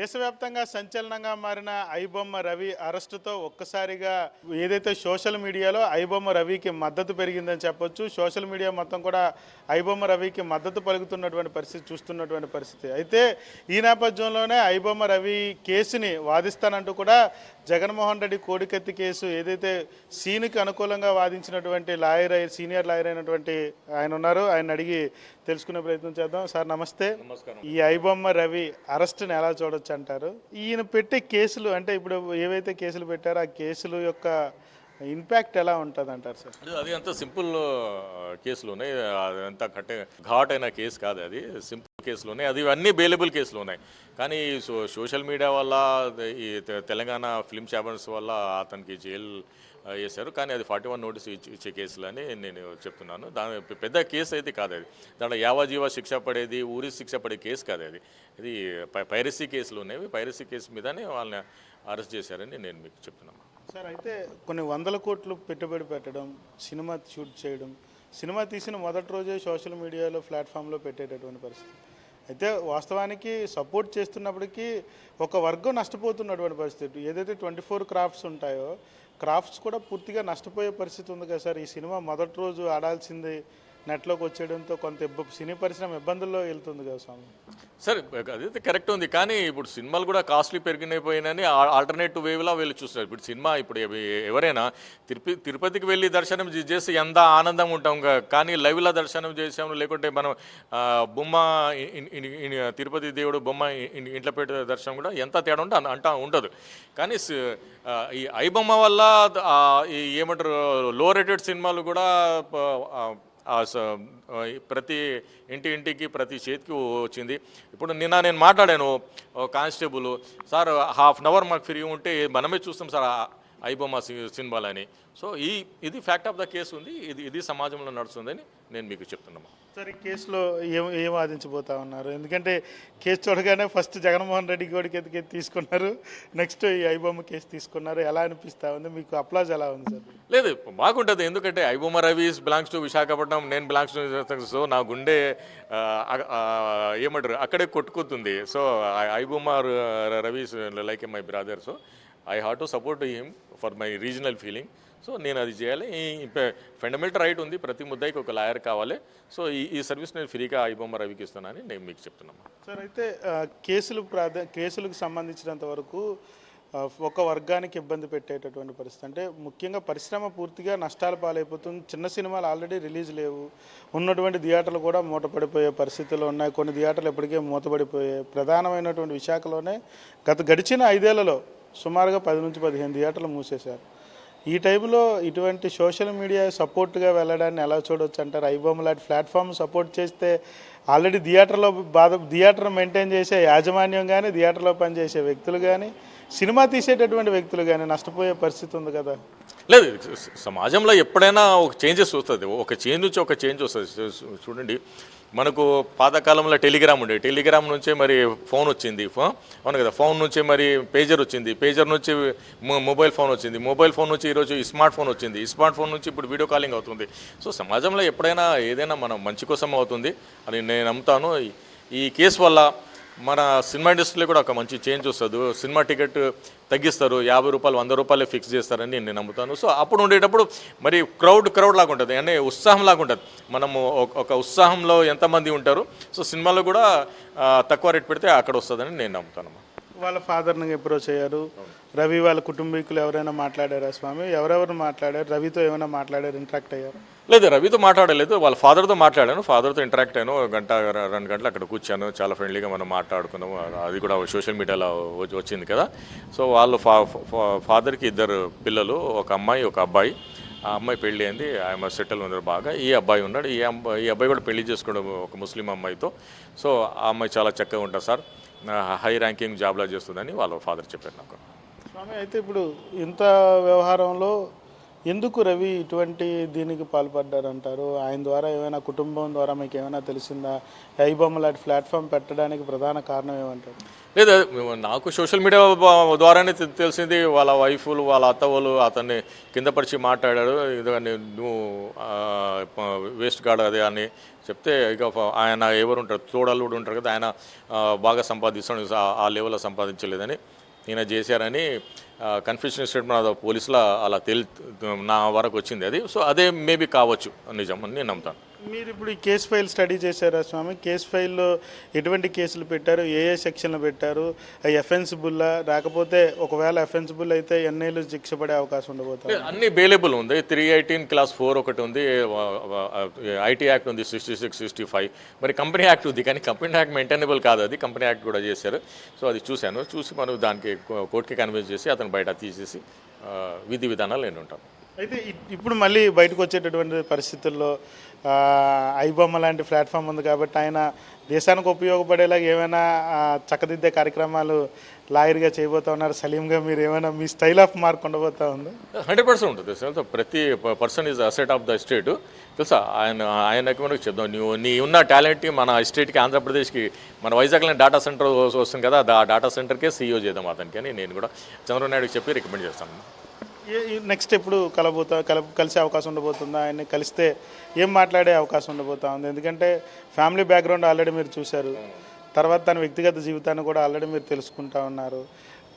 దేశవ్యాప్తంగా సంచలనంగా మారిన ఐబొమ్మ రవి అరెస్టుతో ఒక్కసారిగా ఏదైతే సోషల్ మీడియాలో ఐబొమ్మ రవికి మద్దతు పెరిగిందని చెప్పొచ్చు సోషల్ మీడియా మొత్తం కూడా ఐబొమ్మ రవికి మద్దతు పలుకుతున్నటువంటి పరిస్థితి చూస్తున్నటువంటి పరిస్థితి. అయితే ఈ నేపథ్యంలోనే ఐబొమ్మ రవి కేసుని వాదిస్తానంటూ కూడా జగన్మోహన్ రెడ్డి కోడికత్తి కేసు ఏదైతే సీనుకి అనుకూలంగా వాదించినటువంటి లాయర్ సీనియర్ లాయర్ అయినటువంటి ఆయన ఉన్నారు. ఆయన అడిగి తెలుసుకునే ప్రయత్నం చేద్దాం. సార్ నమస్తే. నమస్కారం. ఈ ఐబొమ్మ రవి అరెస్ట్ని ఎలా చూడొచ్చు? అంటారు. ఈయన పెట్టే కేసులు అంటే ఇప్పుడు ఏవైతే కేసులు పెట్టారో ఆ కేసులు యొక్క ఇంపాక్ట్ ఎలా ఉంటుంది అంటారు సార్? అది- అంత సింపుల్ కేసులు ఉన్నాయి అది అంత కట్టే ఘాట్ అయిన కేసు కాదు అది. సింపుల్ కేసులు ఉన్నాయి అది అన్ని బెయిలబుల్ కేసులు ఉన్నాయి కానీ సో సోషల్ మీడియా వల్ల ఈ తెలంగాణ ఫిల్మ్ ఛాంబర్స్ వల్ల అతనికి జైలు వేశారు కానీ అది ఫార్టీ వన్ నోటీస్ ఇచ్చే కేసులు అని నేను చెప్తున్నాను. దాని పెద్ద కేసు అయితే కాదు అది. దాంట్లో యావజీవ శిక్ష పడేది ఊరి శిక్ష పడే కేసు కాదు అది. ఇది పై- పైరసీ కేసులు ఉన్నాయి పైరసీ కేసు మీదనే వాళ్ళని అరెస్ట్ చేశారని నేను మీకు చెప్తున్నాను. సార్ అయితే కొన్ని వందల కోట్లు పెట్టుబడి పెట్టడం సినిమా షూట్ చేయడం సినిమా తీసిన మొదటి రోజే సోషల్ మీడియాలో ప్లాట్ఫామ్లో పెట్టేటటువంటి పరిస్థితి. అయితే వాస్తవానికి సపోర్ట్ చేస్తున్నప్పటికీ ఒక వర్గం నష్టపోతున్నటువంటి పరిస్థితి. ఏదైతే ట్వంటీ ఫోర్ క్రాఫ్ట్స్ ఉంటాయో క్రాఫ్ట్స్ కూడా పూర్తిగా నష్టపోయే పరిస్థితి ఉంది కదా సార్. ఈ సినిమా మొదటి రోజు ఆడాల్సింది నెట్లోకి వచ్చేయడంతో కొంత సినీ పరిశ్రమ ఇబ్బందుల్లో వెళ్తుంది కదా స్వామి. సరే అదైతే కరెక్ట్ ఉంది. కానీ ఇప్పుడు సినిమాలు కూడా కాస్ట్లీ పెరిగినపోయినని ఆల్టర్నేటివ్ వేవ్లా వెళ్ళి చూస్తారు ఇప్పుడు సినిమా ఇప్పుడు ఎవరైనా తిరుపతి తిరుపతికి వెళ్ళి దర్శనం చేసి ఎంత ఆనందంగా ఉంటాం కానీ లైవ్లో దర్శనం చేసాము లేకుంటే మనం బొమ్మ తిరుపతి దేవుడు బొమ్మ ఇంట్లో పెట్టే దర్శనం కూడా ఎంత తేడా ఉంటే అంత- అంటా ఉండదు. కానీ ఈ ఐబొమ్మ వల్ల ఏమంటారు లో రేటెడ్ సినిమాలు కూడా ప్రతి ఇంటి ఇంటికి ప్రతి చేతికి వచ్చింది. ఇప్పుడు నిన్న నేను మాట్లాడాను constable sir half an hour మాకు ఫ్రీ ఉంటే మనమే చూస్తాం సార్. ఐబొమ్మ సి- సినిమాలని. సో ఈ ఇది ఫ్యాక్ట్ ఆఫ్ ద కేసు ఉంది. ఇది ఇది సమాజంలో నడుస్తుందని నేను మీకు చెప్తున్నాను సార్ ఈ కేసులో ఏం ఏం వాదించబోతా ఉన్నారు? ఎందుకంటే కేసు చూడగానే ఫస్ట్ జగన్మోహన్ రెడ్డి గోడికి ఎత్తికి తీసుకున్నారు? నెక్స్ట్ ఈ ఐబొమ్మ కేసు తీసుకున్నారు. ఎలా అనిపిస్తా ఉంది? మీకు అప్లాజ్ ఎలా ఉంది సార్? లేదు బాగుంటుంది. ఎందుకంటే ఐబొమ్మ రవీస్ బిలాంగ్స్ టు విశాఖపట్నం నేను బిలాంగ్స్ టు సో నా గుండె ఏమంటారు? అక్కడే కొట్టుకుతుంది. So iBomma Ravi's like my brother. So I have to support him for my regional feeling so నేను అది చేయాలి. ఈ ఫండమెంటల్ రైట్ ఉంది. ప్రతి ముద్దాయికి ఒక లాయర్ కావాలి. సో ఈ ఈ సర్వీస్ నేను ఫ్రీగా ఐబొమ్మ రవికి ఇస్తున్నానని నేను మీకు చెప్తున్నాను. సార్ అయితే కేసులు ప్రాధా కేసులకు సంబంధించినంత వరకు ఒక వర్గానికి ఇబ్బంది పెట్టేటటువంటి పరిస్థితి. అంటే ముఖ్యంగా పరిశ్రమ పూర్తిగా నష్టాల పాలైపోతుంది. చిన్న సినిమాలు ఆల్రెడీ రిలీజ్ లేవు. ఉన్నటువంటి థియేటర్లు కూడా మూతపడిపోయే పరిస్థితులు ఉన్నాయి. కొన్ని థియేటర్లు ఇప్పటికే మూతపడిపోయాయి. ప్రధానమైనటువంటి విశాఖలోనే గత గడిచిన ఐదేళ్ళలో సుమారుగా పది నుంచి పదిహేను థియేటర్లు మూసేశారు. ఈ టైంలో ఇటువంటి సోషల్ మీడియా సపోర్ట్గా వెళ్ళడాన్ని ఎలా చూడవచ్చు అంటారు? ఐబొమ్మ లాంటి ప్లాట్ఫామ్ సపోర్ట్ చేస్తే ఆల్రెడీ థియేటర్లో బాధ థియేటర్ మెయింటైన్ చేసే యాజమాన్యం కానీ థియేటర్లో పనిచేసే వ్యక్తులు కానీ సినిమా తీసేటటువంటి వ్యక్తులు కానీ నష్టపోయే పరిస్థితి ఉంది కదా? లేదు సమాజంలో ఎప్పుడైనా ఒక చేంజెస్ వస్తుంది. ఒక చేంజ్ నుంచి ఒక చేంజ్ వస్తుంది. చూ- చూడండి మనకు పాతకాలంలో టెలిగ్రామ్ ఉండే టెలిగ్రామ్ నుంచే మరి ఫోన్ వచ్చింది. ఫోన్ అవును కదా ఫోన్ నుంచే మరి పేజర్ వచ్చింది. పేజర్ నుంచి మొబైల్ ఫోన్ వచ్చింది. మొబైల్ ఫోన్ నుంచి ఈరోజు స్మార్ట్ ఫోన్ వచ్చింది. స్మార్ట్ ఫోన్ నుంచి ఇప్పుడు వీడియో కాలింగ్ అవుతుంది. సో సమాజంలో ఎప్పుడైనా ఏదైనా మనం మంచి కోసం అవుతుంది అని నేను నమ్ముతాను. ఈ- ఈ కేసు వల్ల మన సినిమా ఇండస్ట్రీలో కూడా ఒక మంచి చేంజ్ వస్తుంది. సినిమా టికెట్ తగ్గిస్తారు. యాభై రూపాయలు వంద రూపాయలే ఫిక్స్ చేస్తారని నేను నమ్ముతాను. సో అప్పుడు ఉండేటప్పుడు మరి క్రౌడ్ క్రౌడ్ లాగా ఉంటుంది. అంటే ఉత్సాహం లాగా ఉంటుంది. మనము ఒక- ఒక ఉత్సాహంలో ఎంతమంది ఉంటారు? సో సినిమాలో కూడా తక్కువ రేట్ పెడితే అక్కడ వస్తుందని నేను నమ్ముతాను వాళ్ళ ఫాదర్ని అప్రోచ్ అయ్యారు. రవి వాళ్ళ కుటుంబీకులు ఎవరైనా మాట్లాడారా స్వామి? ఎవరెవరు మాట్లాడారు? రవితో ఏమైనా మాట్లాడారు? ఇంటరాక్ట్ అయ్యారు? లేదు రవితో మాట్లాడలేదు. వాళ్ళ ఫాదర్తో మాట్లాడాను. ఫాదర్తో ఇంటరాక్ట్ అయ్యాను. గంట రెండు గంటలు అక్కడ కూర్చాను. చాలా ఫ్రెండ్లీగా మనం మాట్లాడుకున్నాము. అది కూడా సోషల్ మీడియాలో వచ్చి- వచ్చింది కదా. సో వాళ్ళు ఫా ఫా- ఫాదర్కి ఇద్దరు పిల్లలు ఒక అమ్మాయి ఒక అబ్బాయి. ఆ అమ్మాయి పెళ్ళి అయింది. ఆమె సెటిల్ ఉన్నారు బాగా. ఈ అబ్బాయి ఉన్నాడు. ఈ అబ్బాయి ఈ అబ్బాయి కూడా పెళ్ళి చేసుకోవడం ఒక ముస్లిం అమ్మాయితో. సో ఆ అమ్మాయి చాలా చక్కగా ఉంటుంది సార్. హై ర్యాంకింగ్ జాబ్లో చేస్తుందని వాళ్ళ ఫాదర్ చెప్పారు నాకు. స్వామి అయితే ఇప్పుడు ఇంత వ్యవహారంలో ఎందుకు రవి ఇటువంటి దీనికి పాల్పడ్డారంటారు? ఆయన ద్వారా ఏమైనా కుటుంబం ద్వారా మీకు ఏమైనా తెలిసిందా? ఐబొమ్మ లాంటి ప్లాట్ఫామ్ పెట్టడానికి ప్రధాన కారణం ఏమంటారు? లేదా నాకు సోషల్ మీడియా ద్వారానే తె- తెలిసింది. వాళ్ళ వైఫ్లు వాళ్ళ అత్తవాళ్ళు అతన్ని కిందపరిచి మాట్లాడాడు ఇది అని నువ్వు వేస్ట్ గాడు అదే అని చెప్తే ఇక ఆయన ఎవరు ఉంటారు తోడల్లుడు ఉంటారు కదా ఆయన బాగా సంపాదిస్తాడు. ఆ లెవెల్లో సంపాదించలేదని. ఈయన చేశారని కన్ఫ్యూషన్ స్టేట్మెంట్ పోలీసుల అలా తెలి నా వరకు వచ్చింది అది. సో అదే మేబీ కావచ్చు. నిజం అని నేను నమ్ముతాను. మీరు ఇప్పుడు ఈ కేసు ఫైల్ స్టడీ చేశారా స్వామి? కేసు ఫైల్లో ఎటువంటి కేసులు పెట్టారు? ఏ ఏ సెక్షన్లు పెట్టారు? అవి ఎఫెన్సిబుల్లా రాకపోతే ఒకవేళ ఎఫెన్సిబుల్ అయితే ఎన్నేళ్ళు శిక్ష పడే అవకాశం ఉండబోతుంది? అన్ని బేలబుల్ ఉంది. త్రీ ఎయిటీన్ క్లాస్ ఫోర్ ఒకటి ఉంది. ఐటీ యాక్ట్ ఉంది సిక్స్టీ సిక్స్ సిక్స్టీ ఫైవ్ మరి కంపెనీ యాక్ట్ ఉంది కానీ కంపెనీ యాక్ట్ మెయింటైనబుల్ కాదు అది. కంపెనీ యాక్ట్ కూడా చేశారు. సో అది చూశాను. చూసి మనం దానికి కోర్టుకి కన్విన్స్ చేసి అతను బయట తీసేసి విధి విధానాలు నేను ఉంటాను అయితే ఇప్పుడు మళ్ళీ బయటకు వచ్చేటటువంటి పరిస్థితుల్లో ఐబొమ్మ లాంటి ప్లాట్ఫామ్ ఉంది కాబట్టి ఆయన దేశానికి ఉపయోగపడేలాగా ఏమైనా చక్కదిద్దే కార్యక్రమాలు లాయర్గా చేయబోతా ఉన్నారు. సలీంగా మీరు ఏమైనా మీ స్టైల్ ఆఫ్ మార్క్ ఉండబోతా ఉంది? హండ్రెడ్ పర్సెంట్ ఉంటుంది ప్రతి person is asset of the state. తెలుసా? ఆయన ఆయనకి మనకు చెప్దాం. నువ్వు నీ ఉన్న టాలెంట్ మన స్టేట్కి ఆంధ్రప్రదేశ్కి మన వైజాగ్లో డాటా సెంటర్ వస్తుంది కదా ఆ డాటా సెంటర్కే సీఈఓ చేద్దాం అతనికి అని నేను కూడా చంద్రబాబు నాయుడుకి చెప్పి రికమెండ్ చేస్తాను. నెక్స్ట్ ఎప్పుడు కలబోతా కల కలిసే అవకాశం ఉండబోతుందా? ఆయన్ని కలిస్తే ఏం మాట్లాడే అవకాశం ఉండబోతా ఉంది? ఎందుకంటే ఫ్యామిలీ బ్యాక్గ్రౌండ్ ఆల్రెడీ మీరు చూశారు. తర్వాత తన వ్యక్తిగత జీవితాన్ని కూడా ఆల్రెడీ మీరు తెలుసుకుంటా ఉన్నారు.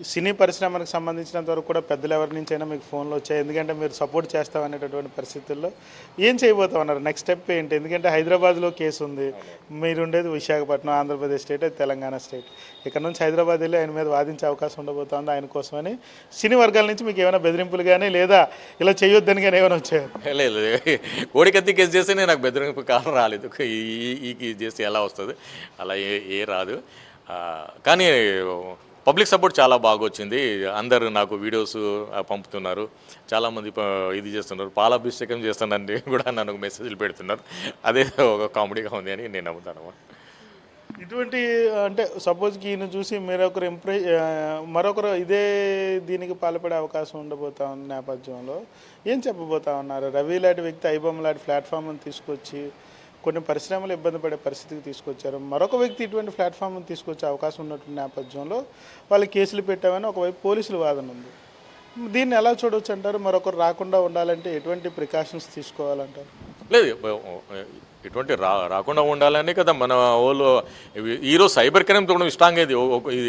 సినీ పరిశ్రమకు సంబంధించినంత వరకు కూడా పెద్దలు ఎవరి నుంచైనా మీకు ఫోన్లు వచ్చాయి. ఎందుకంటే మీరు సపోర్ట్ చేస్తాం అనేటటువంటి పరిస్థితుల్లో ఏం చేయబోతా ఉన్నారు నెక్స్ట్ స్టెప్ ఏంటి? ఎందుకంటే హైదరాబాద్లో కేసు ఉంది. మీరు ఉండేది విశాఖపట్నం ఆంధ్రప్రదేశ్ స్టేట్ తెలంగాణ స్టేట్. ఇక్కడ నుంచి హైదరాబాద్ వెళ్ళి ఆయన మీద వాదించే అవకాశం ఉండబోతోంది ఆయన కోసమని. సినీ వర్గాల నుంచి మీకు ఏమైనా బెదిరింపులు కానీ లేదా ఇలా చేయొద్దని కానీ ఏమైనా వచ్చాయి? లేదు కోడికత్తి కేసు చేస్తేనే నాకు బెదిరింపు కాలం రాలేదు. ఈ ఈ- కేసు చేస్తే ఎలా వస్తుంది? అలా ఏ ఏ రాదు. కానీ పబ్లిక్ సపోర్ట్ చాలా బాగా వచ్చింది అందరూ నాకు వీడియోస్ పంపుతున్నారు. చాలామంది ప- ఇది చేస్తున్నారు. పాలాభిషేకం చేస్తానని కూడా నన్ను మెసేజ్లు పెడుతున్నారు. అదే ఒక కామెడీగా ఉంది అని నేను నమ్ముతాను ఇటువంటి అంటే సపోజ్కి ఈయన చూసి మరొకరు ఇంప్రె మరొకరు ఇదే దీనికి పాల్పడే అవకాశం ఉండబోతా ఉన్న నేపథ్యంలో ఏం చెప్పబోతా ఉన్నారు? రవి లాంటి వ్యక్తి ఐబొమ్మ లాంటి ప్లాట్ఫామ్ని తీసుకొచ్చి కొన్ని పరిశ్రమలు ఇబ్బంది పడే పరిస్థితికి తీసుకొచ్చారు. మరొక వ్యక్తి ఇటువంటి ప్లాట్ఫామ్ తీసుకొచ్చే అవకాశం ఉన్నటువంటి నేపథ్యంలో వాళ్ళు కేసులు పెట్టామని ఒకవైపు పోలీసుల వాదన ఉంది. దీన్ని ఎలా చూడవచ్చు అంటారు? మరొకరు రాకుండా ఉండాలంటే ఎటువంటి ప్రికాషన్స్ తీసుకోవాలంటారు? లేదు ఇటువంటి రా రాకుండా ఉండాలని కదా మన వాళ్ళు ఈరోజు సైబర్ క్రైమ్ చూడడం స్ట్రాంగ్ అయింది.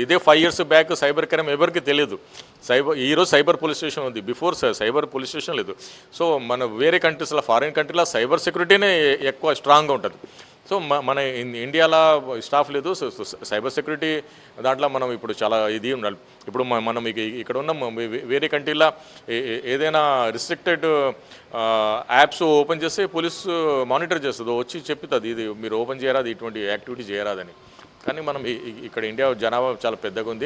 ఇదే five years back cyber crime ఎవరికి తెలియదు సైబర్ ఈరోజు సైబర్ పోలీస్ స్టేషన్ ఉంది. బిఫోర్ సైబర్ పోలీస్ స్టేషన్ లేదు. సో మన వేరే కంట్రీస్లో ఫారిన్ కంట్రీలో సైబర్ సెక్యూరిటీనే ఎక్కువ స్ట్రాంగ్గా ఉంటుంది. సో మన ఇన్- ఇండియాలో స్టాఫ్ లేదు. సో సైబర్ సెక్యూరిటీ దాంట్లో మనం ఇప్పుడు చాలా ఇది ఉండాలి. ఇప్పుడు మనం ఇక ఇక్కడ ఉన్న వేరే కంట్రీలో ఏ- ఏదైనా రిస్ట్రిక్టెడ్ యాప్స్ ఓపెన్ చేస్తే పోలీస్ మానిటర్ చేస్తుంది. వచ్చి చెప్తుంది ఇది మీరు ఓపెన్ చేయరాదు ఇటువంటి యాక్టివిటీ చేయరాదని. కానీ మనం ఇక్కడ ఇండియా జనాభా చాలా పెద్దగా ఉంది.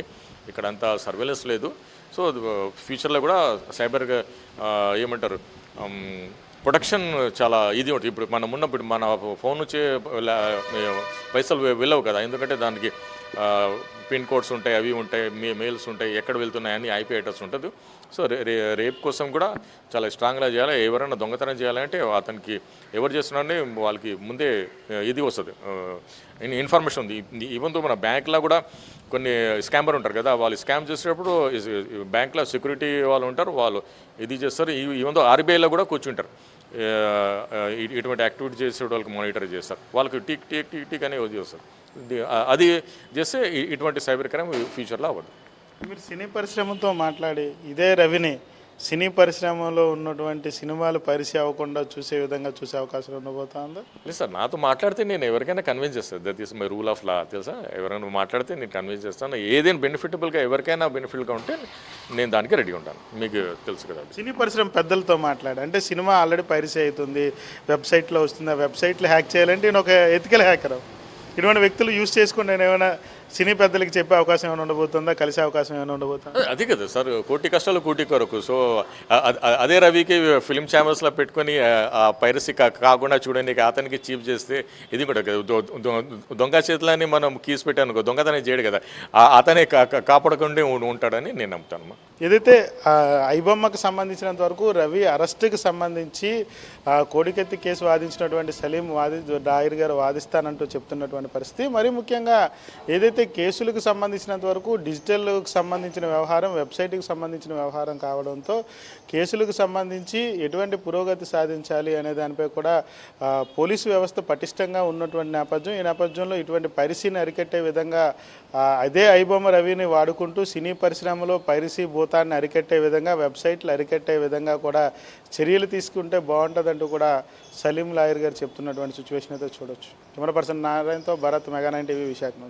ఇక్కడ అంత సర్వేలెన్స్ లేదు. సో ఫ్యూచర్లో కూడా సైబర్ ఏమంటారు ప్రొటెక్షన్ చాలా ఇది ఉంటుంది. ఇప్పుడు మనం ఉన్నప్పుడు మన ఫోన్ నుంచి పైసలు వెళ్ళవు కదా. ఎందుకంటే దానికి పిన్ కోడ్స్ ఉంటాయి అవి ఉంటాయి మే మెయిల్స్ ఉంటాయి ఎక్కడ వెళ్తున్నాయి అని ఐపీ అడ్రస్ ఉంటుంది. సో రే రే రేప్ కోసం కూడా చాలా స్ట్రాంగ్గా చేయాలి. ఎవరైనా దొంగతనం చేయాలంటే అతనికి ఎవరు చేస్తున్నారని వాళ్ళకి ముందే ఇది వస్తుంది. ఇన్ఫర్మేషన్ ఉంది. ఈవెన్తో మన బ్యాంక్లో కూడా కొన్ని స్కామర్ ఉంటారు కదా వాళ్ళు స్కామ్ చేసేటప్పుడు బ్యాంక్లో సెక్యూరిటీ వాళ్ళు ఉంటారు వాళ్ళు ఇది చేస్తారు. ఈవెన్తో ఆర్బీఐలో కూడా కూర్చుంటారు. ఇటువంటి యాక్టివిటీ చేసే వాళ్ళకి మానిటర్ చేస్తారు. వాళ్ళకి టిక్ టిక్ టిక్ టిక్ అనేది చేస్తారు. అది చేస్తే ఇటువంటి సైబర్ క్రైమ్ ఫ్యూచర్లో అవ్వదు. మీరు సినీ పరిశ్రమతో మాట్లాడి ఇదే రవిని సినీ పరిశ్రమలో ఉన్నటువంటి సినిమాలు పరిచయం అవ్వకుండా చూసే విధంగా చూసే అవకాశం ఉండబోతా ఉందా? లేదు సార్ నాతో మాట్లాడితే నేను ఎవరికైనా కన్విన్స్ చేస్తాను. That is my rule of law తెలుసా? ఎవరైనా మాట్లాడితే నేను కన్విన్స్ చేస్తాను. ఏదైనా బెనిఫిటబుల్గా ఎవరికైనా బెనిఫిట్గా ఉంటే నేను దానికి రెడీగా ఉంటాను. మీకు తెలుసు కదా. సినీ పరిశ్రమ పెద్దలతో మాట్లాడి. అంటే సినిమా ఆల్రెడీ పైరసీ అవుతుంది. వెబ్సైట్లో వస్తుంది. ఆ వెబ్సైట్లో హ్యాక్ చేయాలంటే నేను ఒక ఎథికల్ హ్యాకర్ ఇటువంటి వ్యక్తులు యూజ్ చేసుకుని నేను ఏమైనా సినీ పెద్దలకి చెప్పే అవకాశం ఏమైనా ఉండబోతుందా? కలిసే అవకాశం ఏమైనా ఉండబోతుందా? అదే- కదా సార్ కోటి కష్టాలు కోటి కొరకు. సో అదే రవికి ఫిల్మ్ ఛానల్స్లో పెట్టుకొని ఆ పైరసీ కాకుండా చూడండి అతనికి చీప్ చేస్తే ఇది కూడా దొంగ చేతులని మనం కీస్ పెట్టాను దొంగతనం చేయడు కదా. అతనే కాపాడకుండా ఉంటాడని నేను నమ్ముతాను ఏదైతే ఐబొమ్మకు సంబంధించినంత వరకు రవి అరెస్ట్కి సంబంధించి కోడికెత్తి కేసు వాదించినటువంటి సలీం వాది డాయిర్ గారు వాదిస్తానంటూ చెప్తున్నటువంటి పరిస్థితి. మరీ ముఖ్యంగా ఏదైతే అయితే కేసులకు సంబంధించినంత వరకు డిజిటల్కి సంబంధించిన వ్యవహారం వెబ్సైట్కి సంబంధించిన వ్యవహారం కావడంతో కేసులకు సంబంధించి ఎటువంటి పురోగతి సాధించాలి అనే దానిపై కూడా పోలీసు వ్యవస్థ పటిష్టంగా ఉన్నటువంటి నేపథ్యం. ఈ నేపథ్యంలో ఇటువంటి పైరసీని అరికట్టే విధంగా అదే ఐబొమ్మ రవిని వాడుకుంటూ సినీ పరిశ్రమలో పైరసీ భూతాన్ని అరికట్టే విధంగా వెబ్సైట్లు అరికట్టే విధంగా కూడా చర్యలు తీసుకుంటే బాగుంటుందంటూ కూడా సలీం లాయర్ గారు చెప్తున్నటువంటి సిచ్యువేషన్ అయితే చూడొచ్చు. Camera person నారాయణతో Bharat mega nine TV Visakha నుంచి.